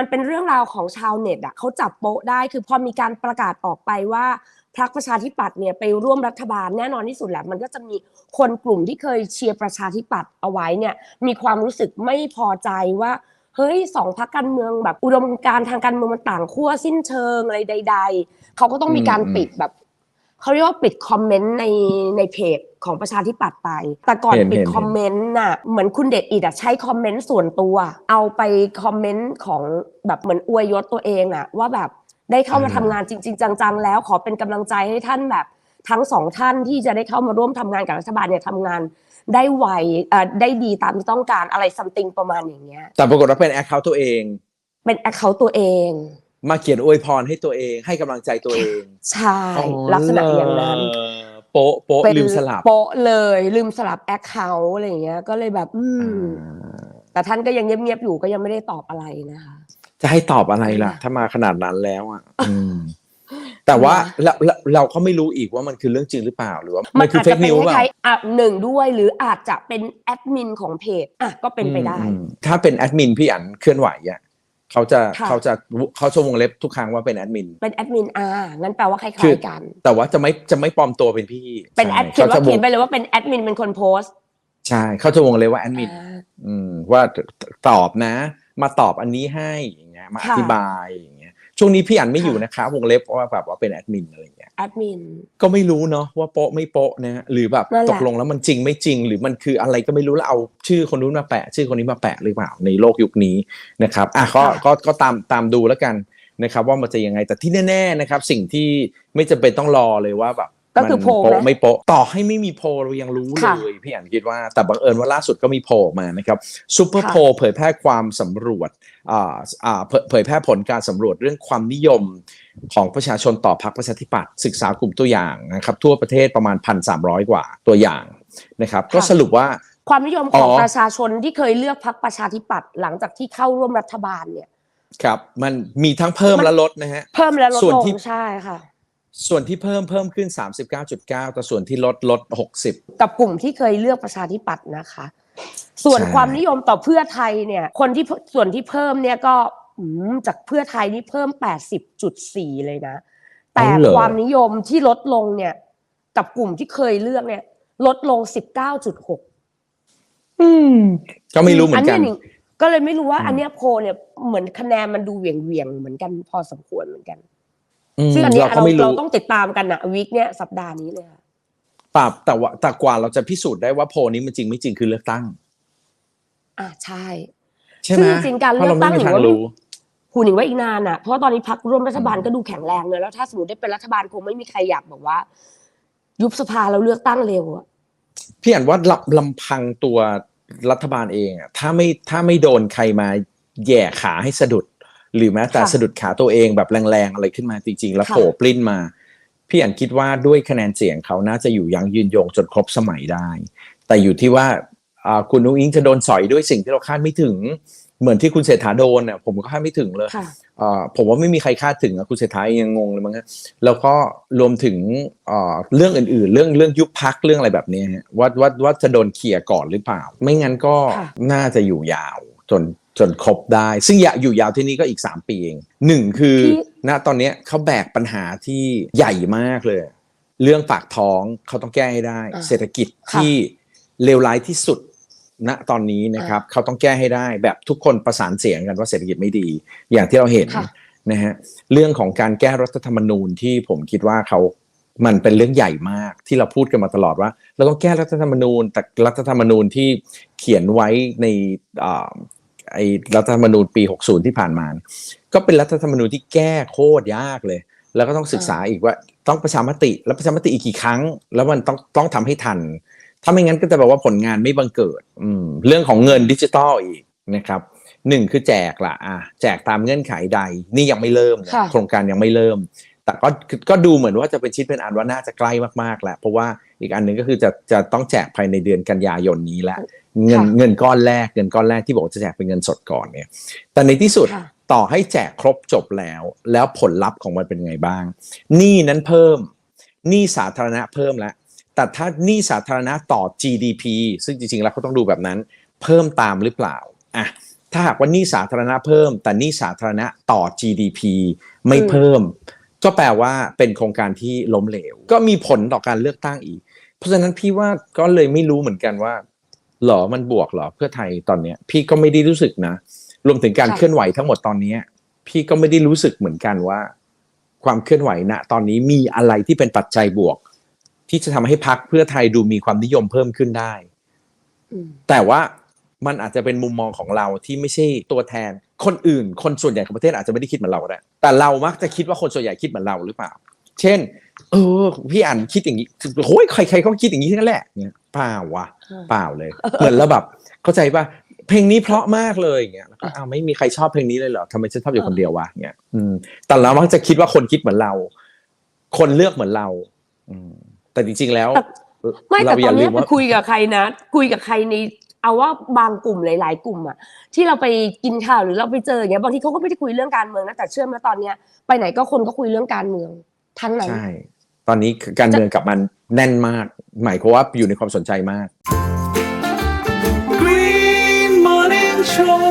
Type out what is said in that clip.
มันเป็นเรื่องราวของชาวเน็ตอะเขาจับโป๊ะได้คือพอมีการประกาศออกไปว่าพรรคประชาธิปัตย์เนี่ยไปร่วมรัฐบาลแน่นอนที่สุดแหละมันก็จะมีคนกลุ่มที่เคยเชียร์ประชาธิปัตย์เอาไว้เนี่ยมีความรู้สึกไม่พอใจว่าเฮ้ยสองพรรคการเมืองแบบอุดมการทางการเมืองมันต่างขั้วสิ้นเชิงอะไรใด ๆเขาก็ต้องมีการปิดแบบ เขาเรียกว่าปิดคอมเมนต์ในในเพจของประชาธิปัตย์ไป แต่ก่อนเห็นปิดเห็นคอมเมนต์น่ะ เหมือนคุณเดชอิดอะใช้คอมเมนต์ส่วนตัว เอาไปคอมเมนต์ของแบบเหมือนอวยยศตัวเองอะว่าแบบได้เข้ามาทำงานจริง ๆ จังๆ แล้วขอเป็นกำลังใจให้ท่านแบบทั้งสองท่านที่จะได้เข้ามาร่วมทำงานกับรัฐบาลเนี่ยทำงานได้ไวเอ่อได้ดีตามที่ต้องการอะไรซัมติงประมาณอย่างเงี้ย แต่ปรากฏว่าเป็นแอคเคาท์ตัวเอง เป็นแอคเคาตัวเอง มาเขียนอวยพรให้ตัวเองให้กำลังใจตัวเอง ใช่ลักษณะอย่างนั้นเออโป๊ะโป๊ะเป็นลืมสลับ โป๊ะเลยลืมสลับแอคเคาท์อะไรอย่างเงี้ย ก็เลยแบบ อืม แต่ท่านก็ยังเงียบๆอยู่ก็ยังไม่ได้ตอบอะไรนะคะ จะให้ตอบอะไรล่ะ ถ้ามาขนาดนั้นแล้วอะอืมแต่ว่าเราเราเราก็ไม่รู้อีกว่ามันคือเรื่องจริงหรือเปล่าหรือว่ามันคืออาจเฟจะกเป็นินวคเปล่าล้ายๆอะหนึ่งด้วยหรืออาจจะเป็นแอดมินของเพจอะก็เป็นไปได้ อืมถ้าเป็นแอดมินพี่อันเคลื่อนไหวอะ เขาจะค่ะ เขาจะเขาจะวงเล็บทุกครั้งว่าเป็นแอดมินเป็นแอดมินอ่างั้นแปลว่าคล้คืายอๆกัน แต่ว่าจะไม่จะไม่ปลอมตัวเป็นพี่เป็นแอดใช่เขียนว่าเขาจะวเขียงนไปเลยว่าเป็นแอดมินเป็นคนโพสต์ใช่เขาจะวงเลยว่าแอดมิน อ่า อืมว่าตอบนะ มาตอบอันนี้ให้อย่างเงี้ยมาอค่ะ ธิบายอย่างเงี้ย ช่วงนี้พี่อันไม่อยู่นะคะวงเล็บว่าแบบว่าเป็นแอดมินอะไรอย่างเงี้ยแอดมินก็ไม่รู้เนาะว่าโป๊ะไม่โป๊ะนะฮะหรือแบบนั่นแหละตกลงแล้วมันจริงไม่จริง หรือมันคืออะไรก็ไม่รู้แล้วเอาชื่อคนนู้นมาแปะ ชื่อคนนี้มาแปะหรือเปล่าในโลกยุคนี้นะครับอะก็ก็ก็ตามตามดูแล้วกันนะครับว่ามันจะยังไงแต่ที่แน่ๆนะครับ สิ่งที่ไม่จำเป็นต้องรอเลยว่าแบบ ก็คือมันโพลไหมโป๊ะไม่โป๊ะต่อให้ไม่มีโพลเรายังรู้ค่ะเลยพี่อันคิดว่าแต่บังเอิญว่าล่าสุดก็มีโพลออกมานะครับซูเปอร์ค่ะโพลเผยแพร่ความสำรวจอ่าอ่าเผยเผยแพร่ผลการสำรวจเรื่องความนิยมของประชาชนต่อพรรคประชาธิปัตย์ศึกษากลุ่มตัวอย่างนะครับทั่วประเทศประมาณ1,300กว่าตัวอย่างนะครับ ก็สรุปว่าความนิยมของอ๋อประชาชนที่เคยเลือกพรรคประชาธิปัตย์หลังจากที่เข้าร่วมรัฐบาลเนี่ยครับ มันมีทั้งเพิ่มมันและลดนะฮะเพิ่มและลดส่วนลงที่ใช่ค่ะ ส่วนที่เพิ่มเพิ่มขึ้น 39.9 แต่ส่วนที่ลดลด 60 กับกลุ่มที่เคยเลือกประชาธิปัตย์นะคะ ส่วนใช่ ความนิยมต่อเพื่อไทยเนี่ย คนที่ส่วนที่เพิ่มเนี่ยก็อืมจากเพื่อไทยนี่เพิ่ม 80.4 เลยนะ แต่ความนิยมที่ลดลงเนี่ย กับกลุ่มที่เคยเลือกเนี่ย ลดลง 19.6 อืม ก็ไม่รู้เหมือนกันยงก็เลยไม่รู้ว่าอืม อันเนี้ยโพลเนี่ยเหมือนคะแนนมันดูเหวี่ยงเวียงๆเหมือนกันพอสมควรเหมือนกันอืม ซึ่งอันเนี้ยเราก็เราไม่เรารู้ต้องติดตามกันนะวีคเนี้ยสัปดาห์นี้เลยค่ะปรับแต่ว่าแต่กว่าเราจะพิสูจน์ได้ว่าโพลนี้มันจริงไม่จริงคือเลือกตั้ง อะใช่ใช่ไหมซึ่งจริงๆการเพราะเราไม่มีเลือกตั้งทางหรือว่ารู้หูหนิงว่าอีกนานอะเพราะว่าตอนนี้พักร่วมรัฐบาลอืมก็ดูแข็งแรงเลยแล้วถ้าสมมติได้เป็นรัฐบาลคงไม่มีใครอยากบอกว่า ยุบสภาแล้วเลือกตั้งเร็วอะพี่อ่านว่าลำลำพังตัวรัฐบาลเองอะถ้าไม่ถ้าไม่โดนใครมาแหย่ขาให้สะดุด หรือแม้แต่ค่ะสะดุดขาตัวเองแบบแรงๆอะไรขึ้นมาจริงๆ แล้วค่ะโผล่ปลิ้นมา พี่อ่านคิดว่าด้วยคะแนนเสียงเขาน่าจะอยู่ยังยืนยงจนครบสมัยได้ แต่อยู่ที่ว่าอ่าคุณนุ้งอิงจะโดนสอยด้วยสิ่งที่เราคาดไม่ถึง เหมือนที่คุณเศรษฐาโดนเนี่ยผมก็คาดไม่ถึงเลยค่ะเอ่อผมว่าไม่มีใครคาดถึงอะคุณเศรษฐาเองยังงงเลยมั้งฮะแล้วก็รวมถึงเอ่อเรื่องอื่นๆ เรื่องเรื่องยุบพักเรื่องอะไรแบบเนี้ยฮะว่าว่าว่าจะโดนเขี่ยก่อนหรือเปล่า ไม่งั้นก็ค่ะน่าจะอยู่ยาวจน จนครบได้ ซึ่งอย่าอยู่ยาวที่นี่ก็อีก 3 ปีเองหนึ่งคือที่ณตอนเนี้ยเขาแบกปัญหาที่ใหญ่มากเลย เรื่องปากท้องเขาต้องแก้ให้ได้อ่าเศรษฐกิจค่ะที่เลวร้ายที่สุดณตอนนี้นะครับเขาต้องแก้ให้ได้ แบบทุกคนประสานเสียงกันว่าเศรษฐกิจไม่ดี อย่างที่เราเห็นค่ะนะฮะเรื่องของการแก้รัฐธรรมนูญที่ผมคิดว่าเขามันเป็นเรื่องใหญ่มากที่เราพูดกันมาตลอดว่า เราต้องแก้รัฐธรรมนูญแต่รัฐธรรมนูญที่เขียนไว้ในอ่า ไอ้รัฐธรรมนูญปี 60 ที่ผ่านมา ก็เป็นรัฐธรรมนูญที่แก้โคตรยากเลย แล้วก็ต้องศึกษาอีกว่าต้องประชามติ แล้วประชามติอีกกี่ครั้ง แล้วมันต้องต้องทำให้ทัน ถ้าไม่งั้นก็จะแปลว่าผลงานไม่บังเกิดอืมเรื่องของเงินดิจิตอลอีกนะครับหนึ่งคือแจกละอะแจกตามเงื่อนไขใด นี่ยังไม่เริ่มนะค่ะ โครงการยังไม่เริ่ม แต่ก็ก็ดูเหมือนว่าจะเป็นชิ้นเป็นอันว่าน่าจะใกล้มากๆแล้วเพราะว่า อีกอันหนึ่งก็คือจะจะต้องแจกภายในเดือนกันยายนนี้แหละเงินค่ะเงินก้อนแรกเงินก้อนแรกที่บอกว่าจะแจกเป็นเงินสดก่อนเนี่ย แต่ในที่สุดค่ะต่อให้แจกครบจบแล้ว แล้วผลลัพธ์ของมันเป็นไงบ้างหนี้นั้นเพิ่มหนี้สาธารณะเพิ่มแล้วแต่ถ้าหนี้สาธารณะต่อ GDP ซึ่งจริงๆแล้วเขาต้องดูแบบนั้น เพิ่มตามหรือเปล่าอะถ้าหากว่าหนี้สาธารณะเพิ่ม แต่หนี้สาธารณะต่อ GDP ไม่อืมเพิ่ม ก็แปลว่าเป็นโครงการที่ล้มเหลว ก็มีผลต่อการเลือกตั้งอีก เพราะฉะนั้นพี่ว่าก็เลยไม่รู้เหมือนกันว่าหรอมันบวกเหรอเพื่อไทยตอนเนี้ย พี่ก็ไม่ได้รู้สึกนะรวมถึงการค่ะเคลื่อนไหวทั้งหมดตอนเนี้ย พี่ก็ไม่ได้รู้สึกเหมือนกันว่า ความเคลื่อนไหวณตอนนี้มีอะไรที่เป็นปัจจัยบวก ที่จะทำให้พักเพื่อไทยดูมีความนิยมเพิ่มขึ้นได้อืมแต่ว่ามันอาจจะเป็นมุมมองของเราที่ไม่ใช่ตัวแทน คนอื่น คนส่วนใหญ่ของประเทศอาจจะไม่ได้คิดเหมือนเราก็ได้แต่เรามักจะคิดว่าคนส่วนใหญ่คิดเหมือนเราหรือเปล่า เช่น เออ พี่อ่านคิดอย่างนี้โอ้ยใครๆเขาคิดอย่างนี้ทั้งนั้นแหละเนี่ยเปล่าวะเปล่าเลย เหมือนเราแบบเข้าใจป่ะเพลงนี้เพราะมากเลยอย่างเงี้ยแล้วก็อ้าวไม่มีใครชอบเพลงนี้เลยเหรอทำไมฉันชอบอยู่คนเดียววะเงี้ยอืมแต่เรามักจะคิดว่าคนคิดเหมือนเรา คนเลือกเหมือนเรา อืมแต่จริงๆแล้วแต่ไม่แต่เราตออนย่าลืเนี้มยไปว่าคุยกับใครนะ คุยกับใครใน เอาว่าบางกลุ่มหลาย ๆ กลุ่มอะที่เราไปกินข่าวหรือเราไปเจออย่างเงี้ยบางทีเขาก็ไม่ได้คุยเรื่องการเมืองนะแต่เชื่อมว่าตอนเนี้ยไปไหนก็คนก็คุยเรื่องการเมืองทั้งนั้นใช่ตอนนี้การเมืองกับมันแน่นมาก หมายความว่าอยู่ในความสนใจมาก Green Morning Show